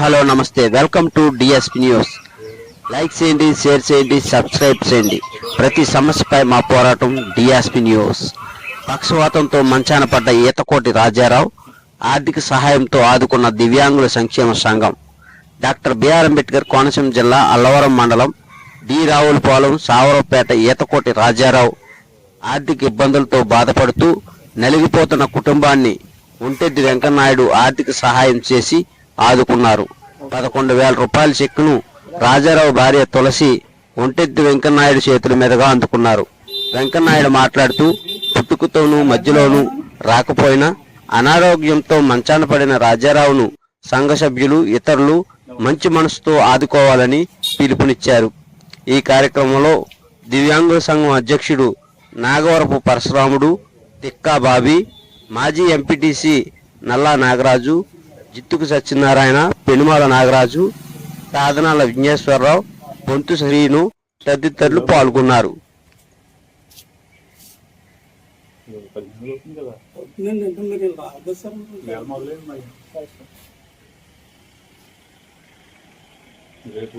Hello నమస్తే. Welcome to DSP news like చేయండి share చేయండి సబ్స్క్రైబ్ చేయండి. ప్రతి సమస్యపై మా పోరాటం డిఎస్పి న్యూస్ పక్షవాతంతో మంచాన పడ్డ ఈతకోటి రాజారావు ఆర్థిక సహాయంతో ఆదుకున్న దివ్యాంగుల సంక్షేమ సంఘం. డాక్టర్ బిఆర్ అంబేద్కర్ కోనసీమ జిల్లా అల్లవరం మండలం డి. రావులపాలెం సావరపేట ఈతకోటి రాజారావు ఆర్థిక ఇబ్బందులతో బాధపడుతూ నలిగిపోతున్న కుటుంబాన్ని ఉంటెద్ది వెంకన్నాయుడు ఆర్థిక సహాయం చేసి ఆదుకున్నారు. పదకొండు వేల రూపాయల చెక్కును రాజారావు భార్య తులసి ఒంటెద్ది వెంకన్నాయుడు చేతుల మీదుగా అందుకున్నారు. వెంకన్నాయుడు మాట్లాడుతూ పుట్టుకతోనూ మధ్యలోనూ రాకపోయినా అనారోగ్యంతో మంచాన పడిన రాజారావును సంఘ సభ్యులు ఇతరులు మంచి మనసుతో ఆదుకోవాలని పిలుపునిచ్చారు. ఈ కార్యక్రమంలో దివ్యాంగుల సంఘం అధ్యక్షుడు నాగవరపు పరశురాముడు తిక్కా బాబీ మాజీ ఎంపీటీసీ నల్లా నాగరాజు జిత్తుకు సత్యనారాయణ పెనుమాల నాగరాజు సాధనాల విఘ్నేశ్వరరావు బొంతు శ్రీను తదితరులు పాల్గొన్నారు. రేపు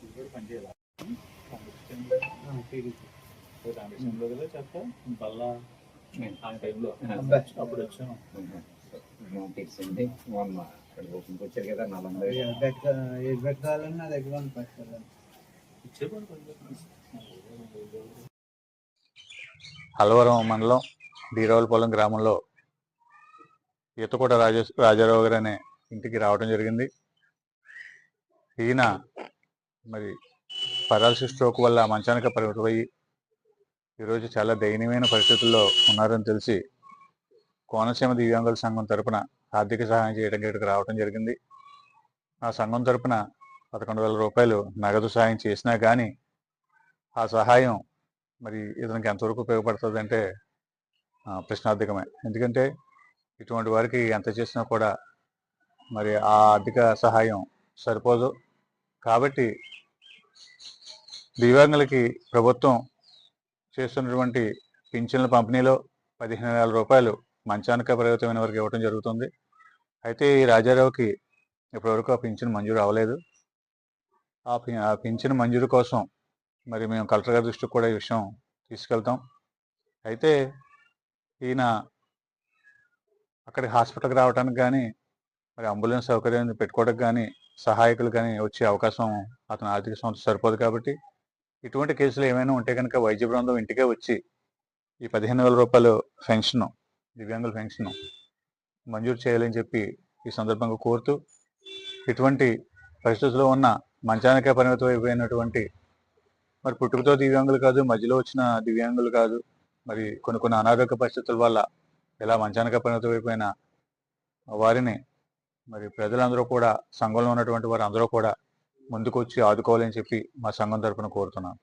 అప్పుడు కూడా మీరు కాకుండా ఉండకపోతే మీరు పెట్టుకోండి అన్నారు. పనిచేయాలి కాంపిటీషన్లో కదా చెప్తా బల్ల ఆ టైంలో అప్పుడు వచ్చాను తెలిసింది మొన్న ఇక్కడ ఓపెన్కి వచ్చారు కదా నలంద ఏ పెట్ట- ఏది పెట్టుకోవాలన్నా నా దగ్గర ఉంది పట్టుకోవాలి ఇచ్చేవాడు పని హల్వరం మండలం బీరావులపాలెం గ్రామంలో ఈతకోట రాజే రాజారావు గారు అనే ఇంటికి రావడం జరిగింది. ఈయన మరి పరాలసిస్ స్ట్రోక్ వల్ల మంచానిక పరిమితమయ్యి ఈరోజు చాలా దయనీయమైన పరిస్థితుల్లో ఉన్నారని తెలిసి కోనసీమ దివ్యాంగుల సంఘం తరపున ఆర్థిక సహాయం చేయడానికి ఇక్కడికి రావడం జరిగింది. ఆ సంఘం తరపున పదకొండు వేల రూపాయలు నగదు సహాయం చేసినా కానీ ఆ సహాయం మరి ఇతనికి ఎంతవరకు ఉపయోగపడుతుంది అంటే ప్రశ్నార్థకమే. ఎందుకంటే ఇటువంటి వారికి ఎంత చేసినా కూడా మరి ఆ ఆర్థిక సహాయం సరిపోదు. కాబట్టి దివ్యాంగులకి ప్రభుత్వం చేస్తున్నటువంటి పింఛన్ల పంపిణీలో పదిహేను వేల రూపాయలు మంచానిక పరిమితమైన వారికి ఇవ్వడం జరుగుతుంది. అయితే ఈ రాజారావుకి ఇప్పటివరకు ఆ పింఛన్ మంజూరు అవ్వలేదు. ఆ పి- ఆ పింఛన్ మంజూరు కోసం మరి మేము కలెక్టర్ గారి దృష్టికి కూడా ఈ విషయం తీసుకెళ్తాం. అయితే ఈయన అక్కడికి హాస్పిటల్కి రావడానికి కానీ మరి అంబులెన్స్ సౌకర్యం పెట్టుకోవడానికి కానీ సహాయకులు కానీ వచ్చే అవకాశం అతని ఆర్థిక సంస్థ సరిపోదు కాబట్టి ఇటువంటి కేసులు ఏమైనా ఉంటే కనుక వైద్య బృందం ఇంటికే వచ్చి ఈ పదిహేను వేల రూపాయలు పెన్షన్ దివ్యాంగుల పెన్షన్ మంజూరు చేయాలని చెప్పి ఈ సందర్భంగా కోరుతూ ఇటువంటి పరిస్థితుల్లో ఉన్న మంచానికే పరిమితం అయిపోయినటువంటి మరి పుట్టుకతో దివ్యాంగులు కాదు మధ్యలో వచ్చిన దివ్యాంగులు కాదు మరి కొన్ని కొన్ని అనారోగ్య పరిస్థితుల వల్ల ఇలా మంచానిక పరిమితం అయిపోయిన వారిని మరి ప్రజలందరూ కూడా సంఘంలో ఉన్నటువంటి వారు అందరూ కూడా ముందుకు వచ్చి ఆదుకోవాలని చెప్పి మా సంఘం తరఫున కోరుతున్నాను.